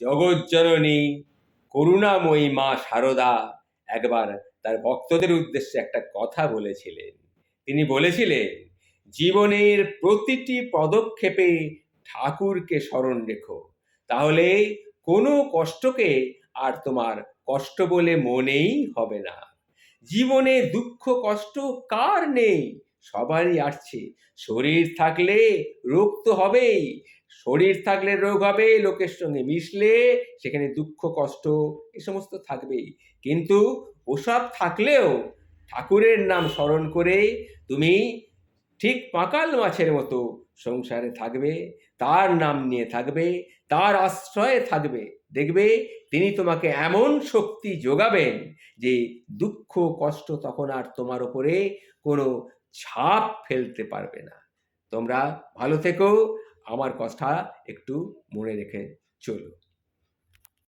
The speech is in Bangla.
জগজ্জননী, করুণাময়ী মা শারদা একবার তার ভক্তদের উদ্দেশ্যে একটা কথা বলেছিলেন। তিনি বলেছিলেন, জীবনের প্রতিটি পদক্ষেপে ঠাকুরকে স্মরণ রেখো। তাহলে কোনো কষ্টকে আর তোমার কষ্ট বলে মনেই হবে না। জীবনে দুঃখ কষ্ট কার নেই? সবারই আসছে। শরীর থাকলে রোগ তো হবেই। শরীর থাকলে রোগ হবে, লোকের সঙ্গে মিশলে সেখানে দুঃখ, কষ্ট এ সমস্ত থাকবেই। কিন্তু ওসব থাকলেও ঠাকুরের নাম স্মরণ করে তুমি ঠিক পাকাল মাছের মতো সংসারে থাকবে, তার নাম নিয়ে থাকবে, তার আশ্রয়ে থাকবে। দেখবে, তিনি তোমাকে এমন শক্তি যোগাবেন যে দুঃখ, কষ্ট তখন আর তোমার ওপরে কোনো ছাপ ফেলতে পারবে না। তোমরা ভালো থেকো। আমার কথা একটু মনে রেখে চলো।